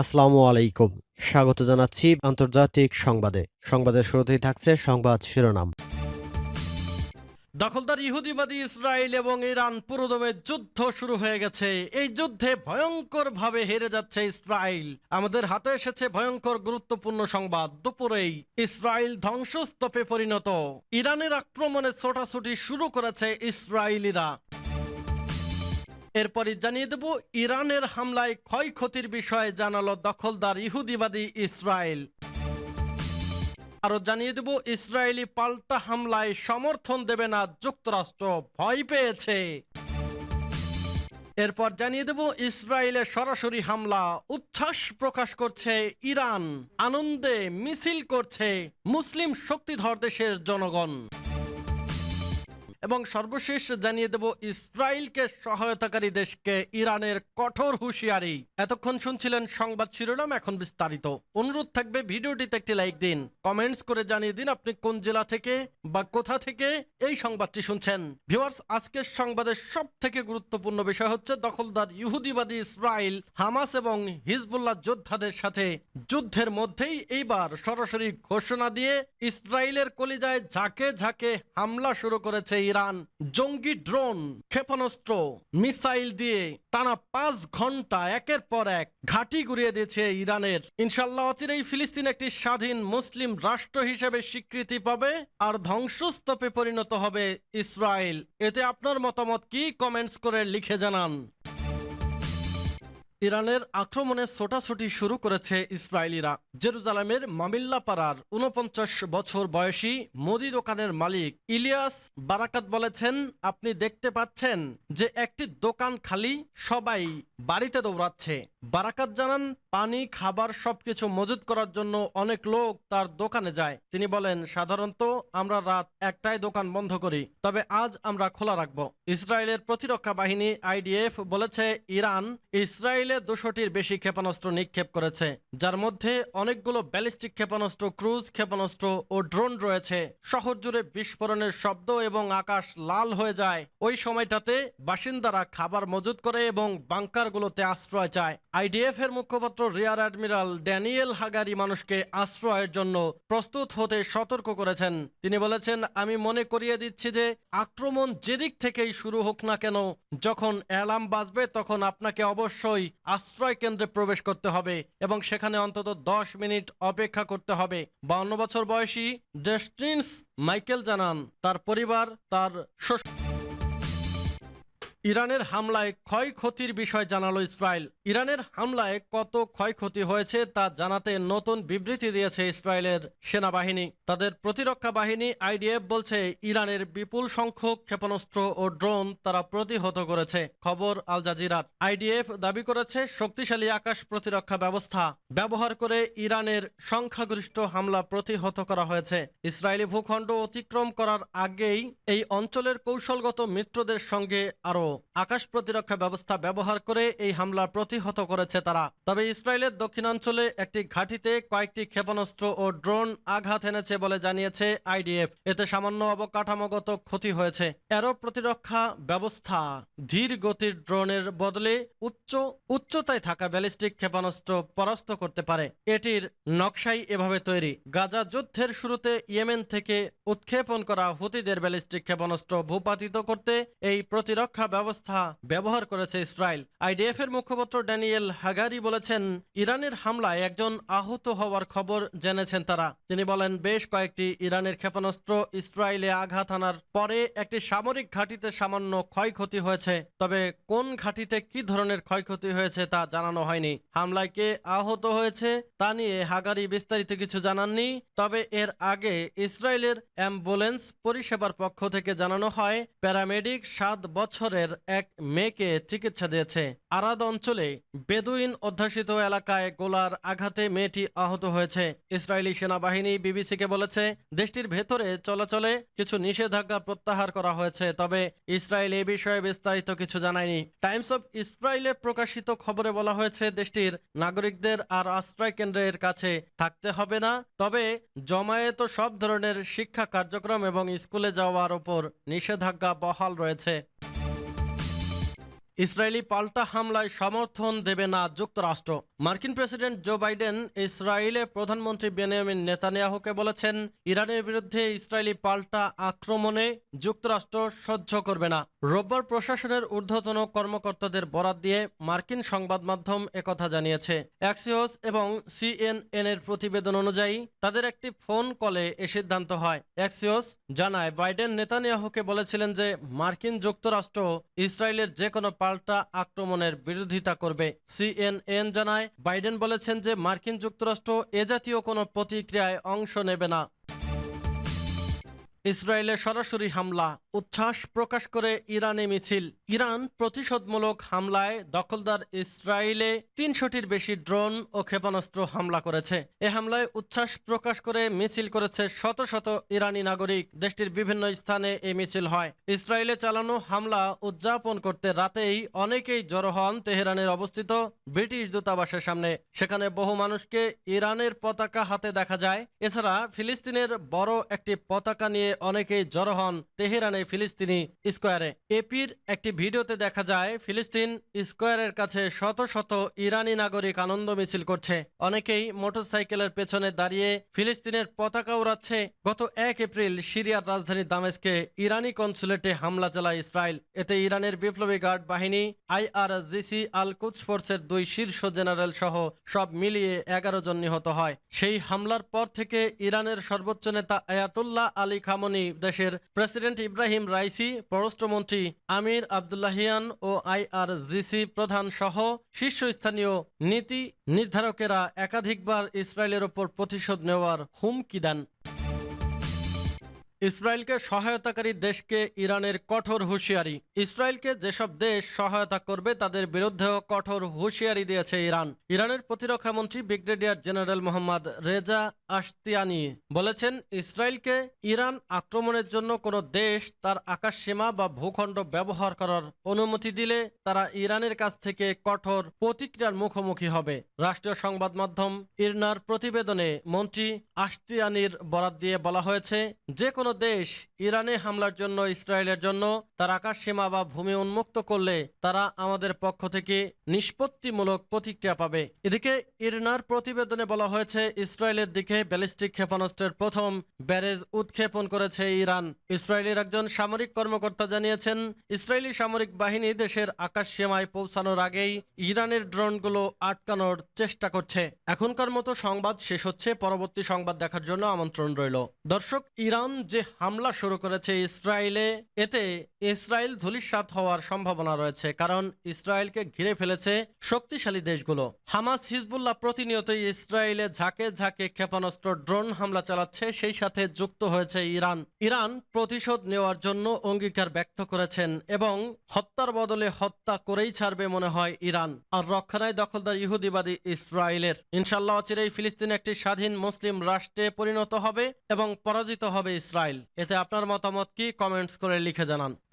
আসসালামু আলাইকুম। স্বাগত জানাচ্ছি আন্তর্জাতিক সংবাদে। সংবাদের শুরুতেই থাকছে সংবাদ শিরোনাম। দখলদার ইহুদিবাদী ইসরায়েল এবং ইরান পুরোদমে যুদ্ধ শুরু হয়ে গেছে। এই যুদ্ধে ভয়ঙ্করভাবে হেরে যাচ্ছে ইসরায়েল। আমাদের হাতে এসেছে ভয়ঙ্কর গুরুত্বপূর্ণ সংবাদ। দুপুরেই ইসরায়েল ধ্বংসস্তূপে পরিণত। ইরানের আক্রমণে ছোটাছুটি শুরু করেছে ইসরায়েলিরা। এরপরই জানিয়ে দেব, ইরানের হামলায় ক্ষয়ক্ষতির বিষয়ে জানালো দখলদার ইহুদিবাদী ইসরায়েল। আরও জানিয়ে দেব, ইসরায়েলি পাল্টা হামলায় সমর্থন দেবে না যুক্তরাষ্ট্র, ভয় পেয়েছে। এরপর জানিয়ে দেব, ইসরায়েলে সরাসরি হামলা, উচ্ছ্বাস প্রকাশ করছে ইরান, আনন্দে মিছিল করছে মুসলিম শক্তিধর দেশের জনগণ। এবং সর্বশেষ জানিয়ে দেব, ইসরায়েলকে সহায়তাকারী দেশকে ইরানের কঠোর হুঁশিয়ারি। এতক্ষণ শুনছিলেন সংবাদ শিরোনাম, এখন বিস্তারিত। অনুরোধ থাকবে ভিডিওটিতে একটি লাইক দিন। কমেন্টস করে জানিয়ে দিন আপনি কোন জেলা থেকে বা কোথা থেকে এই সংবাদটি শুনছেন। ভিউয়ার্স, আজকের সংবাদের সব থেকে গুরুত্বপূর্ণ বিষয় হচ্ছে দখলদার ইহুদিবাদী ইসরায়েল, হামাস এবং হিজবুল্লাহ যোদ্ধাদের সাথে যুদ্ধের মধ্যেই এইবার সরাসরি ঘোষণা দিয়ে ইসরায়েলের কলিজায় ঝাঁকে ঝাঁকে হামলা শুরু করেছে ইরান জঙ্গি ড্রোন, ক্ষেপণাস্ত্র, মিসাইল দিয়ে টানা পাঁচ ঘণ্টা একের পর এক ঘাঁটি ঘুরিয়ে দিয়েছে ইরানের। ইনশাল্লাহ অচিরেই ফিলিস্তিন একটি স্বাধীন মুসলিম রাষ্ট্র হিসেবে স্বীকৃতি পাবে আর ধ্বংসস্তূপে পরিণত হবে ইসরায়েল। এতে আপনার মতামত কি? কমেন্টস করে লিখে জানান। ইরানের আক্রমণে ছোটাছুটি শুরু করেছে ইসরায়েলিরা। জেরুজালামের মামিল্লা পাড়ার উনপঞ্চাশ বছর বয়সী মুদি দোকানের মালিক ইলিয়াস বারাকাত বলেছেন, আপনি দেখতে পাচ্ছেন যে একটি দোকান খালি, সবাই বাড়িতে দৌড়াচ্ছে। বারাকাত জানান, পানি, খাবার সবকিছু মজুত করার জন্য অনেক লোক তার দোকানে যায়। তিনি বলেন, সাধারণত আমরা রাত একটায় দোকান বন্ধ করি, তবে আজ আমরা খোলা রাখব। ইসরায়েলের প্রতিরক্ষা বাহিনী আইডিএফ বলেছে, ইরান ইসরায়েলে দুশোটির বেশি ক্ষেপণাস্ত্র নিক্ষেপ করেছে, যার মধ্যে অনেকগুলো ব্যালিস্টিক ক্ষেপণাস্ত্র, ক্রুজ ক্ষেপণাস্ত্র ও ড্রোন রয়েছে। শহর জুড়ে বিস্ফোরণের শব্দ এবং আকাশ লাল হয়ে যায়। ওই সময়টাতে বাসিন্দারা খাবার মজুত করে এবং বাংকারগুলোতে আশ্রয় চায়। আইডিএফ এর মুখপাত্র রিয়ার অ্যাডমিরাল ড্যানিয়েল হাগারি মানুষকে আশ্রয়ের জন্য প্রস্তুত হতে সতর্ক করেছেন। তিনি বলেছেন, আমি মনে করিয়ে দিচ্ছি যে আক্রমণ যেদিক থেকেই শুরু হোক না কেন, যখন অ্যালার্ম বাজবে তখন আপনাকে অবশ্যই আশ্রয় কেন্দ্রে প্রবেশ করতে হবে এবং সেখানে অন্তত দশ মিনিট অপেক্ষা করতে হবে। বাউন্ন বছর বয়সী ডেস্টিন্স মাইকেল জানান, তার পরিবার, তার শ্বশুর ইরানের হামলায় ক্ষয়ক্ষতির বিষয় জানালো ইসরায়েল। ইরানের হামলায় কত ক্ষয়ক্ষতি হয়েছে তা জানাতে নতুন বিবৃতি দিয়েছে ইসরায়েলের সেনাবাহিনী। তাদের প্রতিরক্ষা বাহিনী আইডিএফ বলছে, ইরানের বিপুল সংখ্যক ক্ষেপণাস্ত্র ও ড্রোন তারা প্রতিহত করেছে। খবর আল জাজিরার আইডিএফ দাবি করেছে, শক্তিশালী আকাশ প্রতিরক্ষা ব্যবস্থা ব্যবহার করে ইরানের সংখ্যাগরিষ্ঠ হামলা প্রতিহত করা হয়েছে। ইসরায়েলি ভূখণ্ড অতিক্রম করার আগেই এই অঞ্চলের কৌশলগত মিত্রদের সঙ্গে আরও আকাশ প্রতিরক্ষা ব্যবস্থা ব্যবহার করে এই হামলা প্রতিহত করেছে তারা। তবে ইসরায়েলের দক্ষিণাঞ্চলে একটি ঘাঁটিতে কয়েকটি ক্ষেপণাস্ত্র ও ড্রোন আঘাত এনেছে বলে জানিয়েছে আইডিএফ। এতে সামান্য অবকাঠামোগত ক্ষতি হয়েছে। এরও প্রতিরক্ষা ব্যবস্থা ধীর গতির ড্রোনের বদলে উচ্চ, উচ্চতায় থাকা ব্যালিস্টিক ক্ষেপণাস্ত্র পরাস্ত করতে পারে। এটির নকশাই এভাবে তৈরি। গাজা যুদ্ধের শুরুতে ইয়েমেন থেকে উৎক্ষেপণ করা হুতিদের ব্যালিস্টিক ক্ষেপণাস্ত্র ভূপাতিত করতে এই প্রতিরক্ষা ব্যবস্থা ব্যবহার করেছে ইসরায়েল। আইডিএফ এর মুখপাত্র ড্যানিয়েল হাগারি বলেছেন, ইরানের হামলায় একজন আহত হওয়ার খবর জেনেছেন তারা। তিনি বলেন, বেশ কয়েকটি ইরানের ক্ষেপণাস্ত্র ইসরায়েলে আঘাত আনার পরে একটি সামরিক ঘাঁটিতে সামান্য ক্ষয়ক্ষতি হয়েছে। তবে কোন ঘাঁটিতে কি ধরনের ক্ষয়ক্ষতি হয়েছে তা জানানো হয়নি। হামলায় কে আহত হয়েছে তা নিয়ে হাগারি বিস্তারিত কিছু জানাননি। তবে এর আগে ইসরায়েলের অ্যাম্বুলেন্স পরিষেবার পক্ষ থেকে জানানো হয়, প্যারামেডিক সাত বছরের এক মেয়েকে চিকিৎসা দিয়েছে। আরাদ অঞ্চলে বেদুইন অধ্যাসিত এলাকায় গোলার আঘাতে মেয়েটি আহত হয়েছে। ইসরায়েলি সেনাবাহিনী বিবিসিকে বলেছে, দেশটির ভেতরে চলাচলে কিছু নিষেধাজ্ঞা প্রত্যাহার করা হয়েছে, তবে ইসরায়েল এ বিষয়ে বিস্তারিত কিছু জানায়নি। টাইমস অব ইসরায়েলে প্রকাশিত খবরে বলা হয়েছে, দেশটির নাগরিকদের আর আশ্রয় কেন্দ্রের কাছে থাকতে হবে না, তবে জমায়েত সব ধরনের শিক্ষা কার্যক্রম এবং স্কুলে যাওয়ার উপর নিষেধাজ্ঞা বহাল রয়েছে। ইসরায়েলি পাল্টা হামলায় সমর্থন দেবে না যুক্তরাষ্ট্র। মার্কিন প্রেসিডেন্ট জো বাইডেন ইসরায়েলে প্রধানমন্ত্রী বেনিয়ামিন নেতানিয়াহুকে বলেছেন, ইরানের বিরুদ্ধে ইসরায়েলি পাল্টা আক্রমণে যুক্তরাষ্ট্র সহ্য করবে না। রোববার প্রশাসনের ঊর্ধ্বতন কর্মকর্তাদের বরাত দিয়ে মার্কিন সংবাদ মাধ্যম একথা জানিয়েছে। অ্যাক্সিওস এবং সিএনএন এর প্রতিবেদন অনুযায়ী, তাদের একটি ফোন কলে এ সিদ্ধান্ত হয়। অ্যাক্সিওস জানায়, বাইডেন নেতানিয়াহুকে বলেছিলেন যে, মার্কিন যুক্তরাষ্ট্র ইসরায়েলের যে কোনো পাল্টা আক্রমণের বিরোধিতা করবে। সিএনএন জানায়, বাইডেন বলেছেন যে মার্কিন যুক্তরাষ্ট্র এ জাতীয় কোনো প্রতিক্রিয়ায় অংশ নেবে না। ইসরায়েলে সরাসরি হামলা, উচ্ছ্বাস প্রকাশ করে ইরানে মিছিল। ইরান প্রতিশোধমূলক হামলায় দখলদার ইসরায়েলে তিনশোটির বেশি ড্রোন ও ক্ষেপণাস্ত্র হামলা করেছে। এ হামলায় উচ্ছ্বাস প্রকাশ করে মিছিল করেছে শত শত ইরানি নাগরিক। দেশটির বিভিন্ন স্থানে এই মিছিল হয়। ইসরায়েলে চালানো হামলা উদযাপন করতে রাতেই অনেকেই জড়ো হন তেহরানের অবস্থিত ব্রিটিশ দূতাবাসের সামনে। সেখানে বহু মানুষকে ইরানের পতাকা হাতে দেখা যায়। এছাড়া ফিলিস্তিনের বড় একটি পতাকা নিয়ে অনেকেই জড়ো হন তেহরানে ফিলিস্তিনি স্কোয়ারে। এপির একটি ভিডিওতে দেখা যায়, ফিলিস্তিন স্কোয়ারের কাছে শত শত ইরানি নাগরিক আনন্দ মিছিল করছে। অনেকেই মোটরসাইকেলের পেছনে দাঁড়িয়ে ফিলিস্তিনের পতাকা উড়াচ্ছে। গত এক এপ্রিল সিরিয়ার রাজধানী দামেস্কে ইরানি কনসুলেটে হামলা চালায় ইসরায়েল। এতে ইরানের বিপ্লবী গার্ড বাহিনী, আইআরজিসি, আল কুচ ফোর্সের দুই শীর্ষ জেনারেল সহ সব মিলিয়ে এগারো জন নিহত হয়। সেই হামলার পর থেকে ইরানের সর্বোচ্চ নেতা আয়াতুল্লাহ আলী খামনি দেশের প্রেসিডেন্ট ইব্রাহিম রাইসি, পররাষ্ট্রমন্ত্রী আমির আবদুল্লাহিয়ান ও আইআরজিসি প্রধান সহ শীর্ষস্থানীয় নীতি নির্ধারকেরা একাধিকবার ইসরায়েলের ওপর প্রতিশোধ নেওয়ার হুমকি দেন। ইসরায়েলকে সহায়তাকারী দেশকে ইরানের কঠোর হুঁশিয়ারি। ইসরায়েলকে যেসব দেশ সহায়তা করবে, তাদের বিরুদ্ধেও কঠোর হুঁশিয়ারি দিয়েছে ইরান। ইরানের প্রতিরক্ষা মন্ত্রী brigadier general Mohammad Reza Ashtiani বলেছেন, ইসরায়েলকে ইরান আক্রমণের জন্য কোনো দেশ তার আকাশ সীমা বা ভূখণ্ড ব্যবহার করার অনুমতি দিলে তারা ইরানের কাছ থেকে কঠোর প্রতিক্রিয়ার মুখোমুখি হবে। রাষ্ট্রীয় সংবাদ মাধ্যম ইরনার প্রতিবেদনে মন্ত্রী আশতিয়ানির বরাত দিয়ে বলা হয়েছে, যে কোনো দেশ ইরানে হামলার জন্য, ইসরায়েলের জন্য তার আকাশ সীমা বা ভূমি উন্মুক্ত করলে তারা আমাদের পক্ষ থেকে নিষ্পত্তিমূলক প্রতিক্রিয়া পাবে। এদিকে ইরনার প্রতিবেদনে বলা হয়েছে, ইসরায়েলের দিকে ব্যালিস্টিক ক্ষেপণাস্ত্রের প্রথম ব্যারেজ উৎক্ষেপণ করেছে ইরান। ইসরায়েলের একজন সামরিক কর্মকর্তা জানিয়েছেন, ইসরায়েলি সামরিক বাহিনী দেশের আকাশ সীমায় পৌঁছানোর আগেই ইরানের ড্রোনগুলো আটকানোর চেষ্টা করছে। এখনকার মতো সংবাদ শেষ হচ্ছে, পরবর্তী সংবাদ দেখার জন্য আমন্ত্রণ রইল। দর্শক, ইরান যে হামলা শুরু করেছে ইসরায়েলে। এতে ইসরায়েল ধূলিসাৎ হওয়ার সম্ভাবনা রয়েছে, কারণ ইসরায়েলকে ঘিরে ফেলেছে শক্তিশালী দেশগুলো। হামাস, হিজবুল্লাহ প্রতিনিয়তই ইসরায়েলে ঝাঁকে ঝাঁকে ক্ষেপণাস্ত্র, ড্রোন হামলা চালাচ্ছে, সেই সাথে যুক্ত হয়েছে ইরান। ইরান প্রতিশোধ নেওয়ার জন্য অঙ্গীকার ব্যক্ত করেছেন এবং হত্যার বদলে হত্যা করেই ছাড়বে মনে হয় ইরান। আর রক্ষণায় দখলদার ইহুদিবাদী ইসরায়েলের। ইনশাল্লাহ অচিরেই ফিলিস্তিন একটি স্বাধীন মুসলিম রাষ্ট্রে পরিণত হবে এবং পরাজিত হবে ইসরায়েল। এতে আপনার মতামত কি? কমেন্টস করে লিখে জানান।